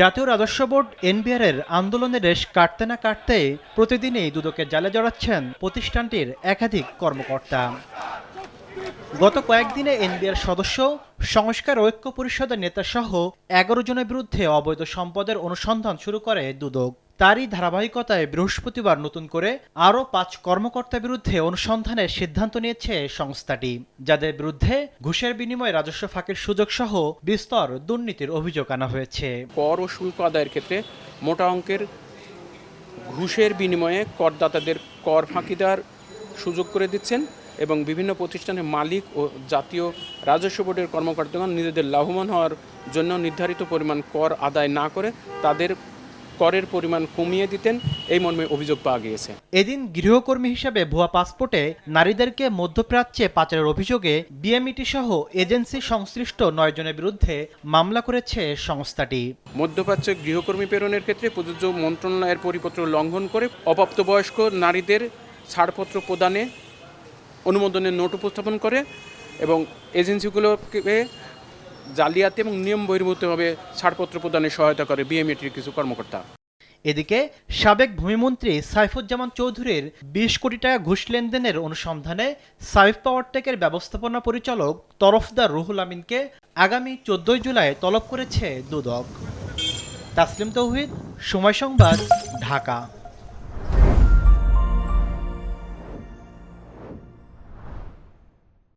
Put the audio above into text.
জাতীয় রাজস্ব board NBR এর আন্দোলনের রেশ কাটতে না কাটতে প্রতিদিনই দুদকের জালে জড়াচ্ছেন প্রতিষ্ঠানটির একাধিক কর্মকর্তা। গত কয়েকদিনে এনবিআর সদস্য, সংস্কার ঐক্য পরিষদের নেতা সহ এগারো জনের বিরুদ্ধে অবৈধ সম্পদের অনুসন্ধান শুরু করে দুদক। তারই ধারাবাহিকতায় বৃহস্পতিবার নতুন করে আরও পাঁচ কর্মকর্তার বিরুদ্ধে অনুসন্ধানের সিদ্ধান্ত নিয়েছে সংস্থাটি, যাদের বিরুদ্ধে ঘুষের বিনিময়ে রাজস্ব ফাঁকির সুযোগ সহ বিস্তর দুর্নীতির অভিযোগ আনা হয়েছে। কর ও শুল্ক আদায়ের ক্ষেত্রে মোটা অঙ্কের ঘুষের বিনিময়ে করদাতাদের কর ফাঁকি দেওয়ার সুযোগ করে দিচ্ছেন এবং বিভিন্ন প্রতিষ্ঠানের মালিক ও জাতীয় রাজস্ব বোর্ডের কর্মকর্তাগণ নিজেদের লাভবান হওয়ার জন্য নির্ধারিত পরিমাণ কর আদায় না করে তাদের করের পরিমাণ কমিয়ে দিতেন এই মর্মে অভিযোগ পাওয়া গিয়েছে। এদিন গৃহকর্মী হিসেবে ভুয়া পাসপোর্টে নারীদেরকে মধ্যপ্রাচ্যে পাচারের অভিযোগে বিএমইটি সহ এজেন্সি সংশ্লিষ্ট নয় জনের বিরুদ্ধে মামলা করেছে সংস্থাটি। মধ্যপ্রাচ্যে গৃহকর্মী প্রেরণের ক্ষেত্রে প্রযোজ্য মন্ত্রণালয়ের পরিপত্র লঙ্ঘন করে অপ্রাপ্তবয়স্ক নারীদের ছাড়পত্র প্রদানে অনুমোদনের নোট উপস্থাপন করে এবং এজেন্সিগুলোকে জালিয়াতি এবং নিয়ম বহির্ভূতভাবে ছাড়পত্র প্রদানে সহায়তা করে বিএমএটির কিছু কর্মকর্তা। এদিকে সাবেক ভূমিমন্ত্রী সাইফুজ্জামান চৌধুরীর বিশ কোটি টাকা ঘুষ লেনদেনের অনুসন্ধানে সাইফ পাওয়ারটেকের ব্যবস্থাপনা পরিচালক তরফদার রুহুল আমিনকে আগামী চোদ্দই জুলাই তলব করেছে দুদক। তাসলিম তৌহিদ, সময় সংবাদ, ঢাকা।